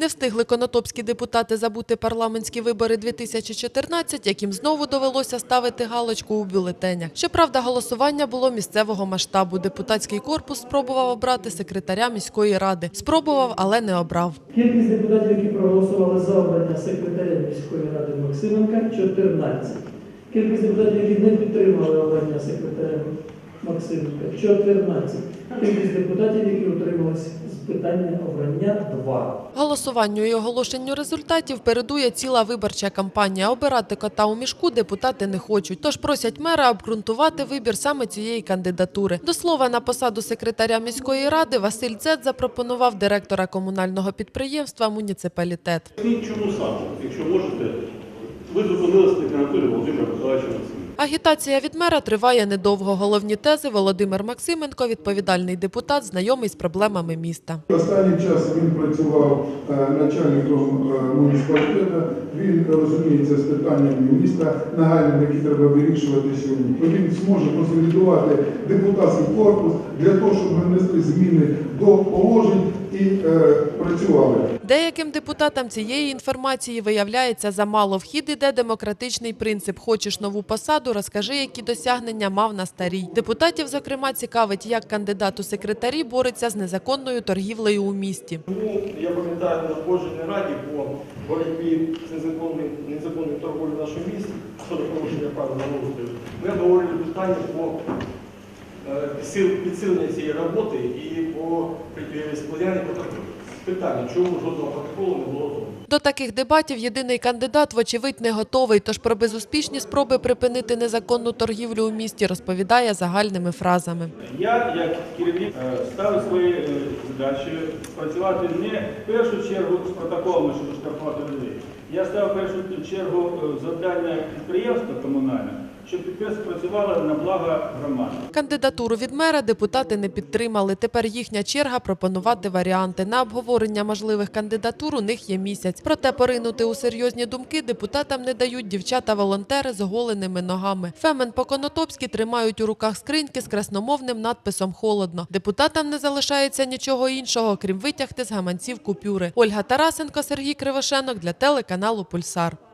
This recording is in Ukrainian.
Не встигли конотопські депутати забути парламентські вибори 2014, яким знову довелося ставити галочку у бюлетенях. Щоправда, голосування було місцевого масштабу. Депутатський корпус спробував обрати секретаря міської ради. Спробував, але не обрав. Кількість депутатів, які проголосували за обрання секретаря міської ради Максименка 14. Кількість депутатів, які не підтримали обрання секретаря Максименка 14. Кількість депутатів, які утрималися з питання обрання 2. Голосуванню і оголошенню результатів передує ціла виборча кампанія. Обирати кота у мішку депутати не хочуть, тож просять мера обґрунтувати вибір саме цієї кандидатури. До слова, на посаду секретаря міської ради Василь Цет запропонував директора комунального підприємства муніципалітет. Чому саме, якщо можете, ви зупинилися на кандидатурі Володимира Миколаївича Максимова. Агітація від мера триває недовго. Головні тези Володимир Максименко, відповідальний депутат, знайомий з проблемами міста. Останній час він працював е, начальником е, муніципалітету. Він розуміється з питаннями міста нагальними, які треба вирішувати сьогодні. Він зможе консолідувати депутатський корпус для того, щоб ми внесли зміни до положень і е, працювали. Деяким депутатам цієї інформації виявляється замало. Вхід іде демократичний принцип. Хочеш нову посаду, розкажи, які досягнення мав на старій. Депутатів, зокрема, цікавить, як кандидат у секретарі бореться з незаконною торгівлею у місті. Тому я пам'ятаю на Погодженій раді по боротьбі з незаконною, незаконною торговлею в нашому місті щодо порушення прав народу. Ми обговорили питання по е, підсил- цієї роботи і по е, складанню протоколу. Питання, чому жодного протоколу не було зроблено? До таких дебатів єдиний кандидат, вочевидь, не готовий. Тож про безуспішні спроби припинити незаконну торгівлю у місті розповідає загальними фразами. Я, як керівник, е, ставив свої задачі працювати не в першу чергу з протоколами щодо штрафувати людей. Я ставив в першу чергу завдання підприємства комунального, щоб підприємство працювало на благо громади. Кандидатуру від мера депутати не підтримали. Тепер їхня черга пропонувати варіанти. На обговорення можливих кандидатур у них є місяць. Проте поринути у серйозні думки депутатам не дають дівчата-волонтери з оголеними ногами. Фемен по-конотопськи тримають у руках скриньки з красномовним надписом «Холодно». Депутатам не залишається нічого іншого, крім витягти з гаманців купюри. Ольга Тарасенко, Сергій Кривошенок для телеканалу Пульсар.